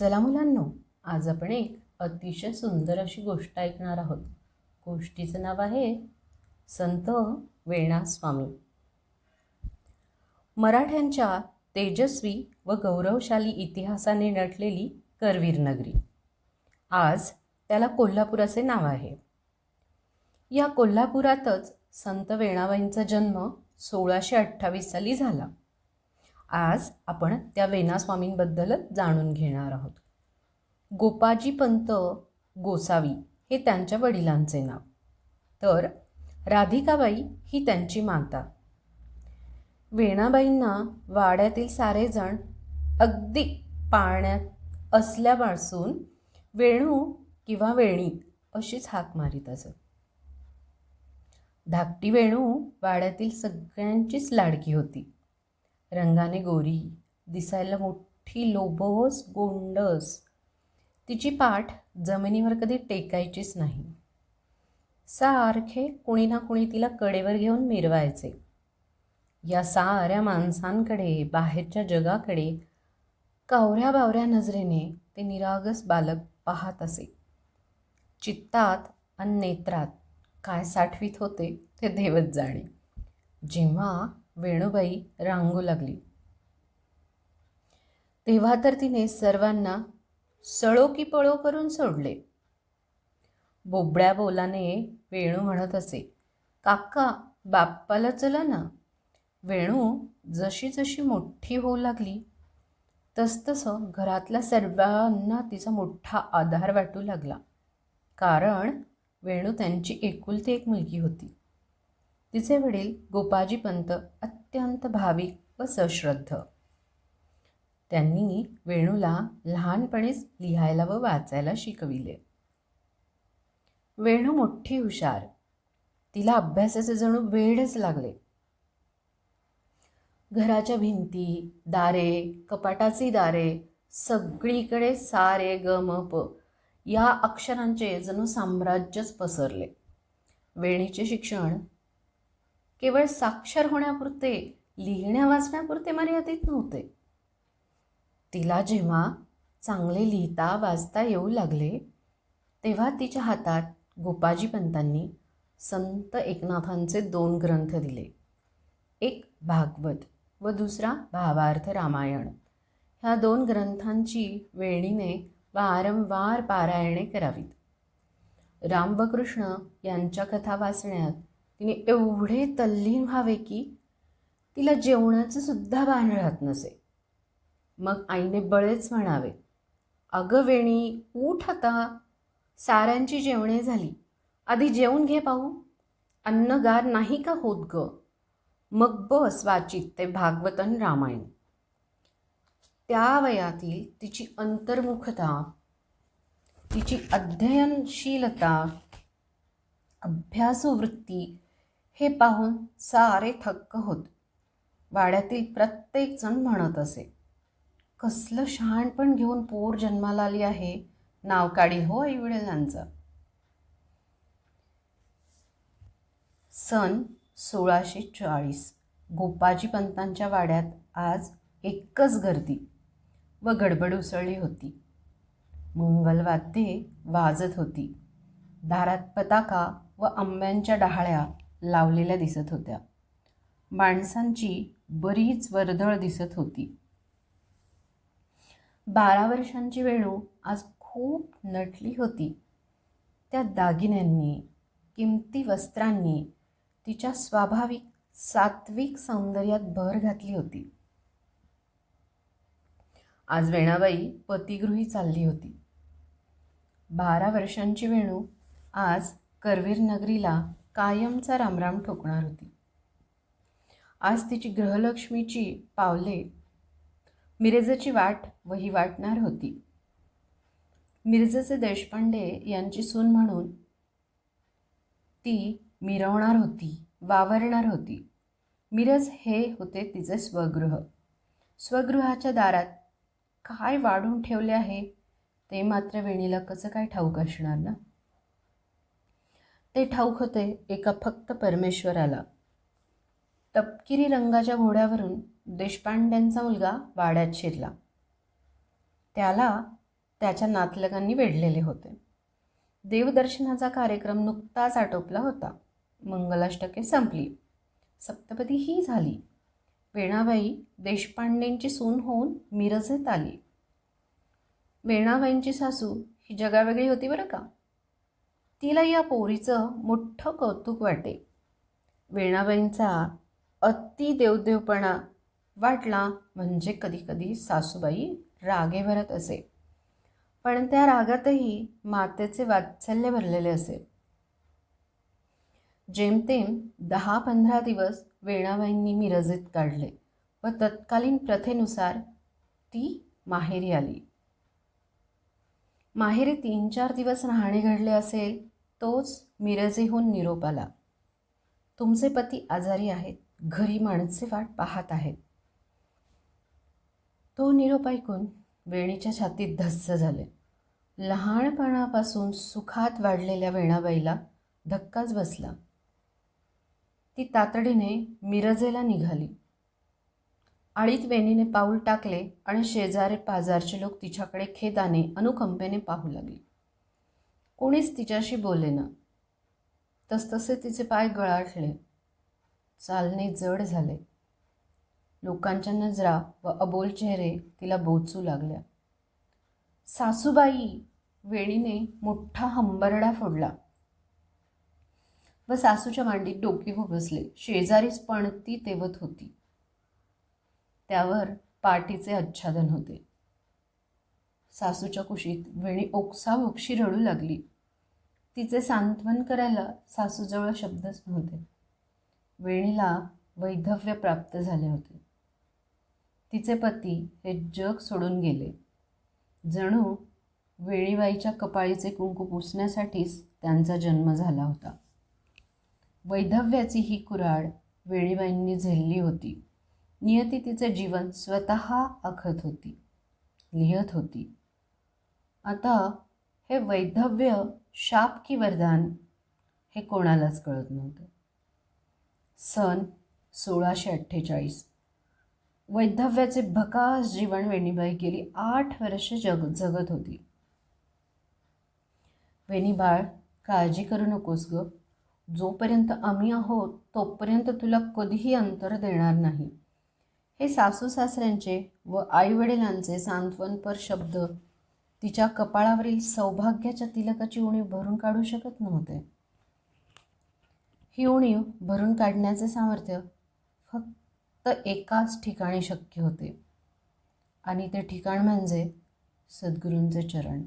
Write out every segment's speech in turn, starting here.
चला मुलांनो आज आपण एक अतिशय सुंदर अशी गोष्ट ऐकणार आहोत. गोष्टीचं नाव आहे संत वेणा स्वामी मराठ्यांच्या तेजस्वी व गौरवशाली इतिहासाने नटलेली करवीर नगरी. आज त्याला कोल्हापूर असे नाव आहे. या कोल्हापुरातच संत वेणाबाईंचा जन्म सोळाशे अठ्ठावीस साली झाला. आज आपण त्या वेणास्वामींबद्दलच जाणून घेणार आहोत. गोपाजी पंत गोसावी हे त्यांच्या वडिलांचे नाव. तर राधिकाबाई ही त्यांची माता. वेणाबाईंना वाड्यातील सारेजण अगदी पाळण्यात असल्यापासून वेणू किंवा वेणी अशीच हाक मारीत असत. धाकटी वेणू वाड्यातील सगळ्यांचीच लाडकी होती. रंगाने गोरी. दिसायला मोठी लोभस गोंडस. तिची पाठ जमिनीवर कधी टेकायचीच नाही. सारखे कुणी ना कुणी तिला कडेवर घेऊन मिरवायचे. या साऱ्या माणसांकडे बाहेरच्या जगाकडे कावऱ्या बावऱ्या नजरेने ते निरागस बालक पाहत असे. चित्तात आणि नेत्रात काय साठवीत होते ते देवच जाणे. जेव्हा वेणूबाई रांगू लागली. तेव्हा तर तिने सर्वांना सळो की पळो करून सोडले. बोबड्या बोलाने वेणू म्हणत असे काका बाप्पाला चला ना. वेणू जशी जशी मोठी होऊ लागली तसतसं घरातल्या सर्वांना तिचा मोठा आधार वाटू लागला. कारण वेणू त्यांची एकुलती एक मुलगी होती. तिचे वडील गोपाजी पंत अत्यंत भाविक व सश्रद्ध. त्यांनी वेणूला लहानपणीच लिहायला व वाचायला शिकविले. वेणू मोठी हुशार. तिला अभ्यासाचे जणू वेळच लागले. घराच्या भिंती दारे कपाटाची दारे सगळीकडे सारे ग म प. या अक्षरांचे जणू साम्राज्यच पसरले. वेणीचे शिक्षण केवळ साक्षर होण्यापुरते लिहिण्या वाचण्यापुरते मर्यादित नव्हते. तिला जेव्हा चांगले लिहिता वाचता येऊ लागले तेव्हा तिच्या हातात गोपाजी पंतांनी संत एकनाथांचे दोन ग्रंथ दिले. एक भागवत व दुसरा भावार्थ रामायण. ह्या दोन ग्रंथांची वेणीने वारंवार पारायणे करावीत. राम व कृष्ण यांच्या कथा वाचण्यात तिने एवढे तल्लीन व्हावे की तिला जेवणाचं सुद्धा भान राहत नसे. मग आईने बळेच म्हणावे अगं वेणी उठ आता. साऱ्यांची जेवणे झाली. आधी जेवून घे पाहू. अन्नगार नाही का होत ग? मग बस वाचित ते भागवतन रामायण. त्या वयातील तिची अंतर्मुखता तिची अध्ययनशीलता अभ्यासवृत्ती हे पाहून सारे थक्क होत. वाड्यातील प्रत्येकजण म्हणत असे कसलं शहाणपण घेऊन पोर जन्माला आली आहे. नाव काढी हो आईवडिलांचं सन सोळाशे चाळीस. गोपाजी पंतांच्या वाड्यात आज एकच गर्दी व गडबड उसळली होती. मंगलवाद्ये वाजत होती. दारात पताका व आंब्यांच्या डहाळ्या लावलेल्या दिसत होत्या. माणसांची बरीच वर्दळ दिसत होती. बारा वर्षांची वेणू आज खूप नटली होती. त्या दागिन्यांनी किमती वस्त्रांनी तिच्या स्वाभाविक सात्विक सौंदर्यात भर घातली होती. आज वेणाबाई पतिगृही चालली होती. बारा वर्षांची वेणू आज करवीर नगरीला कायमचा रामराम ठोकणार होती. आज तिची ग्रहलक्ष्मीची पावले मिरजेची वाट वही वाटणार होती. मिरजेचे देशपांडे यांची सून म्हणून ती मिरवणार होती वावरणार होती. मिरज हे होते तिचे स्वगृह. स्वगृहाच्या दारात काय वाढून ठेवले आहे ते मात्र वेणीला कसं काय ठाऊक असणार ना? ते ठाऊक होते एका फक्त परमेश्वराला. तपकिरी रंगाच्या घोड्यावरून देशपांड्यांचा मुलगा वाड्यात शिरला. त्याला त्याच्या नातलगांनी वेढलेले होते. देवदर्शनाचा कार्यक्रम नुकताच आटोपला होता. मंगलाष्टके संपली. सप्तपदी ही झाली. वेणाबाई देशपांडेंची सून होऊन मिरजेत आली. वेणाबाईंची सासू ही जगावेगळी होती बरं का? तिला या पोरीचं मोठं कौतुक वाटे. वेणाबाईंचा अति देवदेवपणा वाटला म्हणजे कधीकधी सासूबाई रागे भरत असे. पण त्या रागातही मातेचे वात्सल्य भरलेले असे. जेमतेम दहा पंधरा दिवस वेणाबाईंनी मिरजेत काढले व तत्कालीन प्रथेनुसार ती माहेरी आली. माहेरी तीन चार दिवस राहणे घडले असेल तोच मिरजेहून निरोप आला तुमचे पती आजारी आहेत घरी माणसे वाट पाहत आहेत. तो निरोप ऐकून वेणीच्या छातीत धस्स झाले. लहानपणापासून सुखात वाढलेल्या वेणाबाईला धक्काच बसला. ती तातडीने मिरजेला निघाली. आळीत वेणीने पाऊल टाकले आणि शेजारी पाजारचे लोक तिच्याकडे खेदाने अनुकंपेने पाहू लागले. कोणीच तिच्याशी बोलेना तसतसे तिचे पाय गळाटले. चालणे जड झाले. लोकांच्या नजरा व अबोल चेहरे तिला बोचू लागल्या. सासूबाई वेणीने मोठा हंबरडा फोडला. व सासूच्या मांडीत डोके बसले. शेजारीच पणती तेवत होती. त्यावर पाटीचे आच्छादन होते. सासूच्या कुशीत वेणी ओक्साबोक्षी रडू लागली. तिचे सांत्वन करायला सासूजवळ शब्दच नव्हते. वेणीला वैधव्य प्राप्त झाले होते. तिचे पती हे जग सोडून गेले. जणू वेळीबाईच्या कपाळीचे कुंकू पुसण्यासाठीच त्यांचा जन्म झाला होता. वैधव्याची ही कुऱ्हाड वेळीबाईंनी झेलली होती. नियती तिचे जीवन स्वतः आखत होती लिहत होती. आता हे वैधव्य शाप की वरदान हे कोणालाच कळत नव्हतं. सन सोळाशे अठ्ठेचाळीस. वैधव्याचे भकास जीवन वेणीबाई गेली आठ वर्षे जग जगत होती. वेणीबाळ काळजी करू नकोस ग. जोपर्यंत आम्ही आहोत तोपर्यंत तुला कधीही अंतर देणार नाही. हे सासू सासऱ्यांचे व आईवडिलांचे सांत्वनपर शब्द तिच्या कपाळावरील सौभाग्याच्या तिलकाची उणीव भरून काढू शकत नव्हते. ही उणीव भरून काढण्याचे सामर्थ्य फक्त एकाच ठिकाणी शक्य होते. आणि ते ठिकाण म्हणजे सद्गुरूंचे चरण.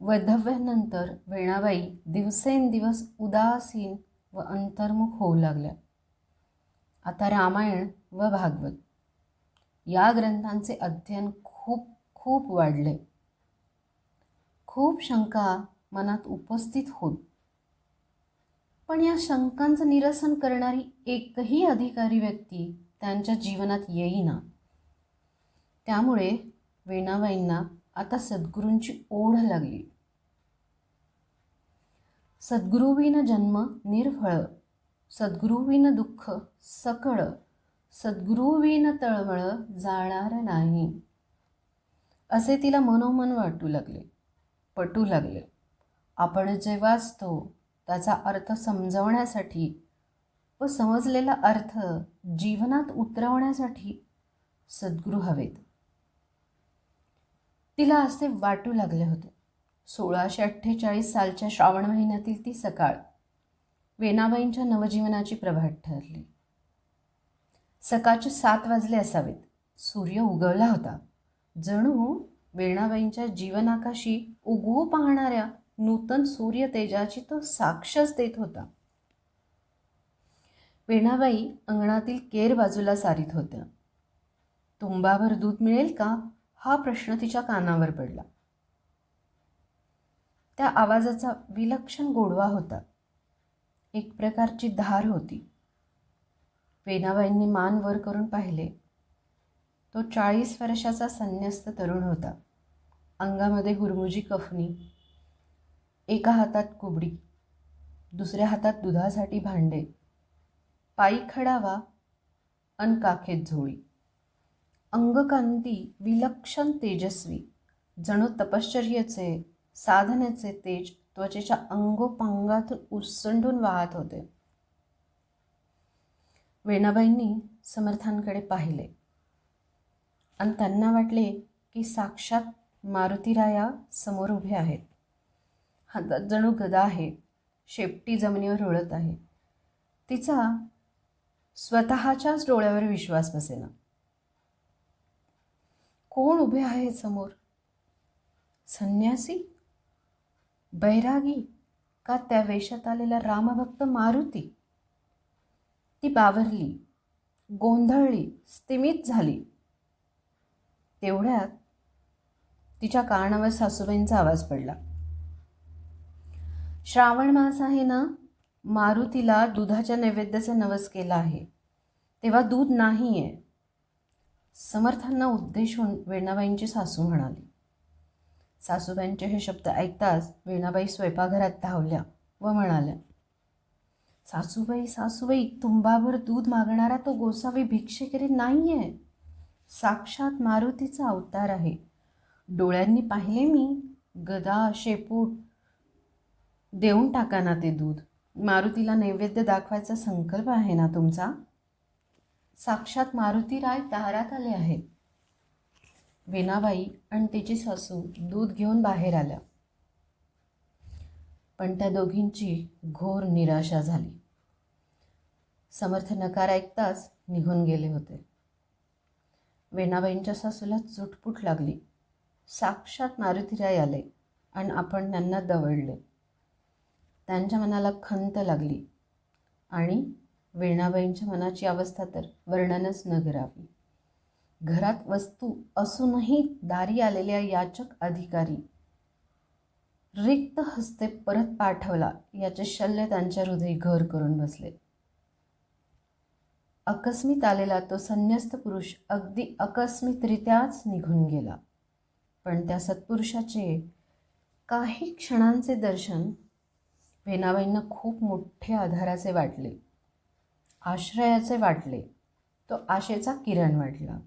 वैधव्यानंतर वेणाबाई दिवसेंदिवस उदासीन व अंतर्मुख होऊ लागल्या. आता रामायण व भागवत या ग्रंथांचे अध्ययन खूप खूप वाढले. खूप शंका मनात उपस्थित होत. पण या शंकांचं निरसन करणारी एकही अधिकारी व्यक्ती त्यांच्या जीवनात येईना. त्यामुळे वेणाबाईंना आता सद्गुरूंची ओढ लागली. सद्गुरुविन जन्म निर्फळ सद्गुरुविन दुःख सकळ सद्गुरुविन तळमळ जाणार नाही. असे तिला मनोमन वाटू लागले पटू लागले. आपण जे वाचतो त्याचा अर्थ समजवण्यासाठी व समजलेला अर्थ जीवनात उतरवण्यासाठी सद्गुरू हवेत. तिला असे वाटू लागले होते. सोळाशे अठ्ठेचाळीस सालच्या श्रावण महिन्यातील ती सकाळ वेनाबाईंच्या नवजीवनाची प्रभात ठरली. सकाळचे सात वाजले असावेत. सूर्य उगवला होता. जणू वेणाबाईंच्या जीवनाकाशी उगवू पाहणाऱ्या नूतन सूर्य तेजाची तो साक्षच देत होता. वेणाबाई अंगणातील केर बाजूला सारीत होत्या. तुंबाभर दूध मिळेल का? हा प्रश्न तिच्या कानावर पडला. त्या आवाजाचा विलक्षण गोडवा होता. एक प्रकारची धार होती. वेणाबाईंनी मान वर करून पाहिले. तो चाळीस वर्षाचा संन्यस्त तरुण होता. अंगामध्ये हुरमुजी कफनी एका हातात कुबडी दुसऱ्या हातात दुधासाठी भांडे पायी खडावा अन काखेत झोळी. अंगकांती विलक्षण तेजस्वी जणू तपश्चर्येचे साधनेचे तेज त्वचेच्या अंगोपांगातून उसंडून वाहत होते. वेणाबाईंनी समर्थांकडे पाहिले. आणि त्यांना वाटले की साक्षात मारुतीराया समोर उभे आहेत. हातात जणू गदा आहे. शेपटी जमिनीवर रुळत आहे. तिचा स्वतःच्याच डोळ्यावर विश्वास बसेना. कोण उभे आहे समोर? संन्यासी? बैरागी? का त्या वेशात आलेला रामभक्त मारुती? ती बावरली गोंधळली स्तिमित झाली. तेवढ्यात तिच्या कानावर सासूबाईंचा आवाज पडला. श्रावण मास आहे ना? मारुतीला दुधाच्या नैवेद्याचा नवस केला आहे. तेव्हा दूध नाही आहे समर्थांना उद्देशून वेणाबाईंची सासू म्हणाली. सासूबाईंचे हे शब्द ऐकताच वेणाबाई स्वयंपाकघरात धावल्या व म्हणाल्या सासूबाई सासूबाई तुंबावर दूध मागणारा तो गोसावी भिक्षेकरी नाही आहे साक्षात मारुतीचा अवतार आहे. डोळ्यांनी पाहिले मी? गदा शेपूट देऊन टाका ना ते दूध. मारुतीला नैवेद्य दाखवायचा संकल्प आहे ना तुमचा? साक्षात मारुती राय दारात आले आहेत वेणाबाई आणि तिची सासू दूध घेऊन बाहेर आल्या. पण त्या दोघींची घोर निराशा झाली. समर्थ नकार ऐकताच निघून गेले होते. वेणाबाईंच्या सासूला चुटपुट लागली. साक्षात मारुतीराय आले आणि आपण त्यांना दवडले. त्यांच्या मनाला खंत लागली आणि वेणाबाईंच्या मनाची अवस्था तर वर्णनच न करावी घरात वस्तू असूनही दारी आलेल्या याचक अधिकारी रिक्त हस्ते परत पाठवला याचे शल्य त्यांच्या हृदयी घर करून बसले. अकस्मित आलेला तो संन्यस्त पुरुष अगदी अकस्मितरित्याच निघून गेला. पण त्या सत्पुरुषाचे काही क्षणांचे दर्शन वेनाबाईंना खूप मोठे आधाराचे वाटले. आश्रयाचे वाटले. तो आशेचा किरण वाटला.